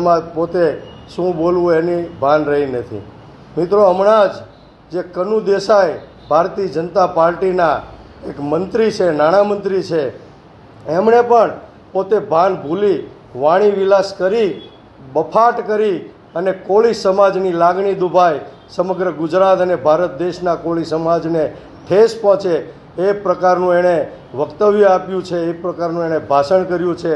માં પોતે શું બોલવું એની ભાન રહી નથી. મિત્રો, હમણાં જ જે કનુ દેસાઈ ભારતીય જનતા પાર્ટીના એક મંત્રી છે નાણામંત્રી છે, એમણે પણ પોતે ભાન ભૂલી, વાણી વિલાસ કરી, બફાટ કરી અને કોળી સમાજની લાગણી દુભાય સમગ્ર ગુજરાત અને ભારત દેશના કોળી સમાજને ઠેસ પહોંચે એ પ્રકારનું એણે વક્તવ્ય આપ્યું છે, એ પ્રકારનું એણે ભાષણ કર્યું છે.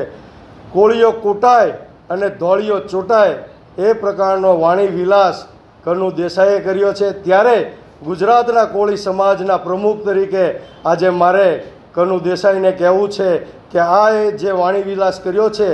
કોળીઓ કૂટાય અને ધોળીઓ ચોંટાય એ પ્રકારનો વાણી વિલાસ કનુ દેસાઈએ કર્યો છે. ત્યારે ગુજરાતના કોળી સમાજના પ્રમુખ તરીકે આજે મારે કનુ દેસાઈને કહેવું છે કે આ એ જે વાણી વિલાસ કર્યો છે,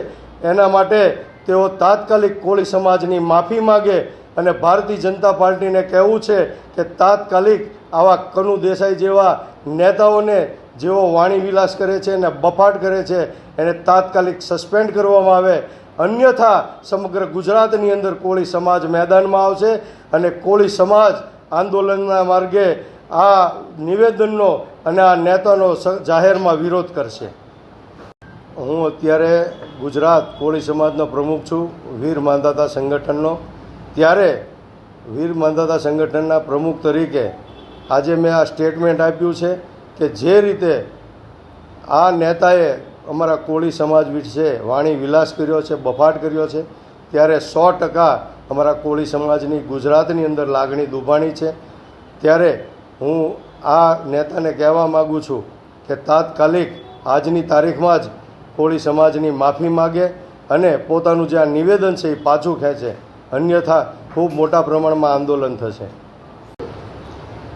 એના માટે તેઓ તાત્કાલિક કોળી સમાજની માફી માગે અને ભારતીય જનતા પાર્ટીને કહેવું છે કે તાત્કાલિક આવા કનુ દેસાઈ જેવા નેતાઓને જેઓ વાણી વિલાસ કરે છે અને બફાટ કરે છે, એને તાત્કાલિક સસ્પેન્ડ કરવામાં આવે અન્યથા સમગ્ર ગુજરાતની અંદર કોળી સમાજ મેદાનમાં આવશે અને કોળી સમાજ આંદોલનના માર્ગે આ નિવેદનનો અને આ નેતાનો જાહેરમાં વિરોધ કરશે. હું અત્યારે ગુજરાત કોળી સમાજનો પ્રમુખ છું, વીર માંધાતા સંગઠનનો. ત્યારે વીર માંધાતા સંગઠનના પ્રમુખ તરીકે આજે મેં આ સ્ટેટમેન્ટ આપ્યું છે કે જે રીતે આ નેતાએ અમારા કોળી સમાજ વિશે વાણી વિલાસ કર્યો છે, બફાટ કર્યો છે, ત્યારે સો ટકા અમારા કોળી સમાજની ગુજરાતની અંદર લાગણી દુભાણી છે. ત્યારે હું આ નેતાને કહેવા માગું છું કે તાત્કાલિક આજની તારીખમાં જ કોળી સમાજની માફી માગે અને પોતાનું જે આ નિવેદન છે એ પાછું ખેંચે. અન્યથા ખૂબ મોટા પ્રમાણમાં આંદોલન થશે.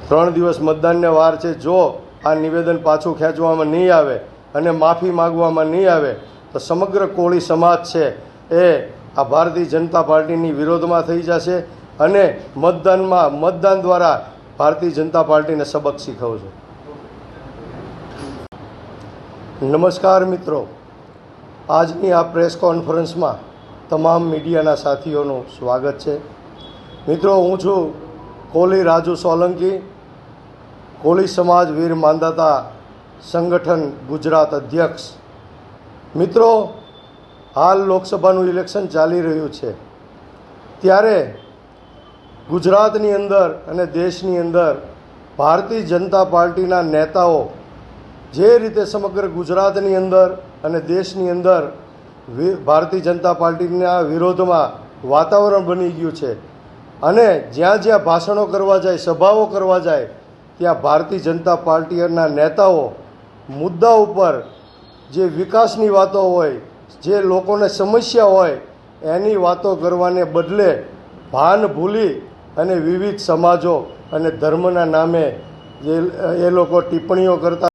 ત્રણ દિવસ મતદાનને વાર છે. જો આ નિવેદન પાછું ખેંચવામાં નહીં આવે અને માફી માગવામાં નહીં આવે, તો સમગ્ર કોળી સમાજ છે એ આ ભારતીય જનતા પાર્ટીની વિરોધમાં થઈ જશે અને મતદાનમાં, મતદાન દ્વારા ભારતીય જનતા પાર્ટીને સબક શીખવશે. નમસ્કાર મિત્રો. આજની આ પ્રેસ કોન્ફરન્સમાં તમામ મીડિયાના સાથીઓનું સ્વાગત છે. મિત્રો, હું છું કોલી રાજુ સોલંકી. કોળી સમાજ વીર માંદાતા સંગઠન ગુજરાત અધ્યક્ષ. મિત્રો, હાલ લોકસભાનું ઇલેક્શન ચાલી રહ્યું છે. ત્યારે ગુજરાતની અંદર અને દેશની અંદર ભારતીય જનતા પાર્ટીના નેતાઓ જે રીતે સમગ્ર ગુજરાતની અંદર અને દેશની અંદર ભારતીય જનતા પાર્ટીના વિરોધમાં વાતાવરણ બની ગયું છે અને જ્યાં જ્યાં ભાષણો કરવા જાય, સભાઓ કરવા જાય, ત્યાં ભારતીય જનતા પાર્ટીના નેતાઓ મુદ્દા ઉપર જે વિકાસની વાતો હોય, જે લોકોને સમસ્યા હોય, એની વાતો કરવાને બદલે ભાન ભૂલી અને વિવિધ સમાજો અને ધર્મના નામે જે એ લોકો ટિપ્પણીઓ કરતા